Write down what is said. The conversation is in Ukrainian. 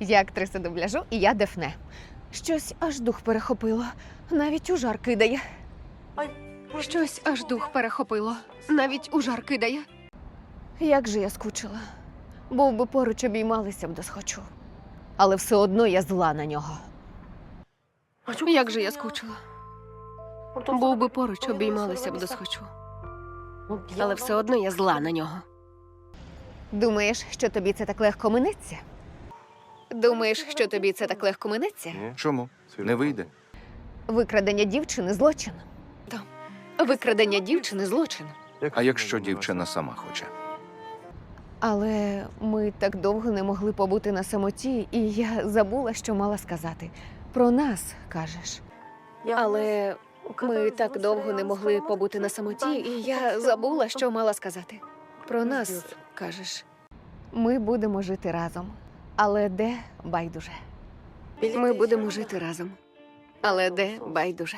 Я актриса дубляжу, і я дефне. Щось аж дух перехопило, навіть у жар кидає. Щось аж дух перехопило, навіть у жар кидає. Як же я скучила. Був би поруч обіймалися б досхочу. Але все одно я зла на нього. Як же я скучила. Був би поруч, обіймалися б досхочу. Але все одно я зла на нього. Думаєш, що тобі це так легко минеться? Думаєш, що тобі це так легко минеться? Чому? Не вийде. Викрадення дівчини злочин. Викрадення дівчини злочин. А якщо дівчина сама хоче? Але ми так довго не могли побути на самоті, і я забула, що мала сказати. Про нас кажеш. Але ми так довго не могли побути на самоті, і я забула, що мала сказати. Про нас кажеш. Ми будемо жити разом. Але де байдуже? Ми будемо жити разом. Але де байдуже.